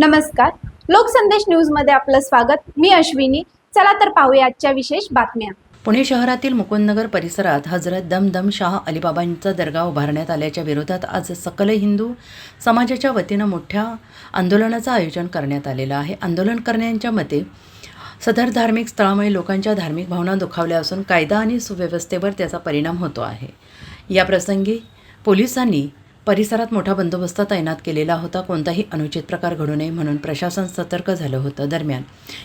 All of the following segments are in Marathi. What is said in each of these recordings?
नमस्कार. लोकसंदेश न्यूजमध्ये आपलं स्वागत. मी अश्विनी. चला तर पाहूया आजच्या विशेष बातम्या. पुणे शहरातील मुकुंदनगर परिसरात हजरत दमदम शाह अलीबाबांचा दर्गा उभारण्यात आल्याच्या विरोधात आज सकल हिंदू समाजाच्या वतीनं मोठ्या आंदोलनाचं आयोजन करण्यात आलेलं आहे. आंदोलनकर्त्यांच्या मते सदर धार्मिक स्थळामुळे लोकांच्या धार्मिक भावना दुखावल्या असून कायदा आणि सुव्यवस्थेवर त्याचा परिणाम होतो आहे. या प्रसंगी पोलिसांनी परिसरात मोठा बंदोबस्त तैनात केलेला होता. कोणताही अनुचित प्रकार घडू नये म्हणून प्रशासन सतर्क झालं होतं. दरम्यान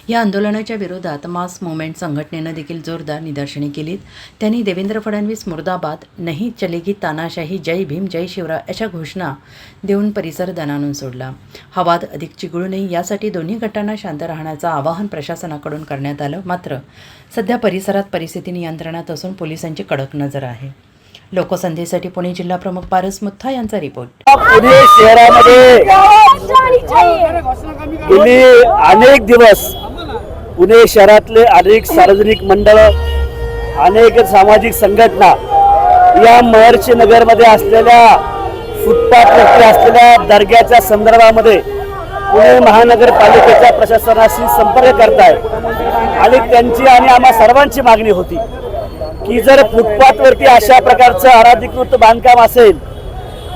या आंदोलनाच्या विरोधात मास मुवमेंट संघटनेनं देखील जोरदार निदर्शने केलीत. त्यांनी देवेंद्र फडणवीस मुर्दाबाद नाही चलेगी तानाशाही जय भीम जय शिवराय अशा घोषणा देऊन परिसर दणानून सोडला. हा वाद अधिक चिघळू नये यासाठी दोन्ही गटांना शांत राहण्याचं आवाहन प्रशासनाकडून करण्यात आलं. मात्र सध्या परिसरात परिस्थिती नियंत्रणात असून पोलिसांची कडक नजर आहे. लोकसंधीसाठी पुणे जिल्हा प्रमुख पारस मुथा यांचा रिपोर्ट. पुणे शहरामध्ये गेली अनेक दिवस पुणे शहरातले अनेक सार्वजनिक मंडळ अनेक सामाजिक संघटना या महर्षी नगरमध्ये असलेल्या फुटपाथवरती असलेल्या दर्ग्याच्या संदर्भामध्ये पुणे महानगरपालिकेच्या प्रशासनाशी संपर्क करताय आणि त्यांची आणि आम्हा सर्वांची मागणी होती. की जर फुटपाथवरती अशा प्रकारचं अनाधिकृत बांधकाम असेल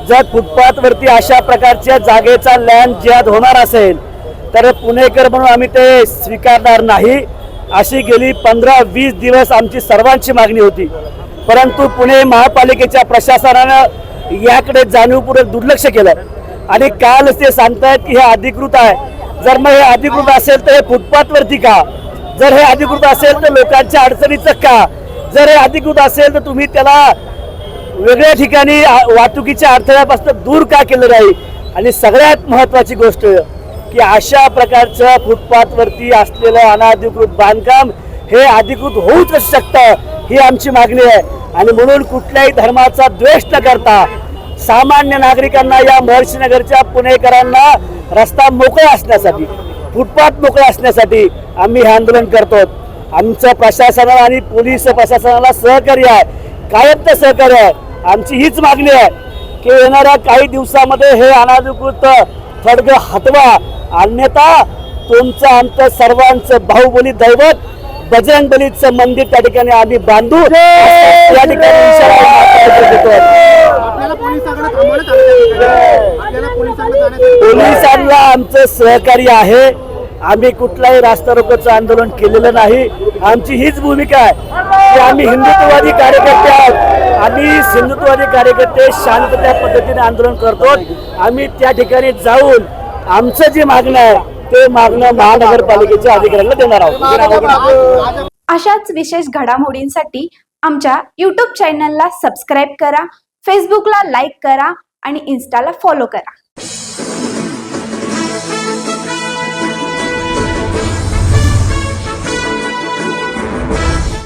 जर फुटपाथवरती अशा प्रकारच्या जागेचा लँड जिहाद होणार असेल तर पुणेकर म्हणून आम्ही ते स्वीकारणार नाही. अशी गेली पंधरा वीस दिवस आमची सर्वांची मागणी होती. परंतु पुणे महापालिकेच्या प्रशासनानं याकडे जाणीवपूर्वक दुर्लक्ष केलं. आणि कालच ते सांगतायत की हे अधिकृत आहे. जर मग हे अधिकृत असेल तर हे फुटपाथवरती का? जर हे अधिकृत असेल तर लोकांच्या अडचणीचं का? जर हे अधिकृत असेल तर तुम्ही त्याला वेगळ्या ठिकाणी वाहतुकीच्या अडथळ्यापासून दूर का केलं नाही? आणि सगळ्यात महत्वाची गोष्ट की अशा प्रकारचं फुटपाथवरती असलेलं अनाधिकृत बांधकाम हे अधिकृत होऊच शकतं ही आमची मागणी आहे. आणि म्हणून कुठल्याही धर्माचा द्वेष न करता सामान्य नागरिकांना या महर्षीनगरच्या पुणेकरांना रस्ता मोकळा असण्यासाठी फुटपाथ मोकळा असण्यासाठी आम्ही हे आंदोलन करतो आमचं प्रशासनाला आणि पोलीस प्रशासनाला सहकार्य आहे. कायमचं सहकार्य आहे. आमची हीच मागणी आहे की येणाऱ्या काही दिवसामध्ये हे अनाधिकृत थडग हटवा. अन्यथा तुमचं आमचं सर्वांचं बाहुबली दैवत बजरंग बलीचं मंदिर त्या ठिकाणी आम्ही बांधू. या ठिकाणी पोलिसांना आमचं सहकार्य आहे. आम्ही कुठलाही रास्ता रोकोचं आंदोलन केलेलं नाही. आमची हीच भूमिका आहे की आम्ही हिंदुत्ववादी कार्यकर्ते आहोत. आम्ही हिंदुत्ववादी कार्यकर्ते शांतत्या पद्धतीने आंदोलन करतो. आम्ही त्या ठिकाणी जाऊन आमचं जे मागणं आहे ते मागणं महानगरपालिकेच्या अधिकाऱ्यांना देणार आहोत. अशाच विशेष घडामोडींसाठी आमच्या यूट्यूब चॅनलला सबस्क्राईब करा फेसबुकला लाईक करा आणि इन्स्टाला फॉलो करा.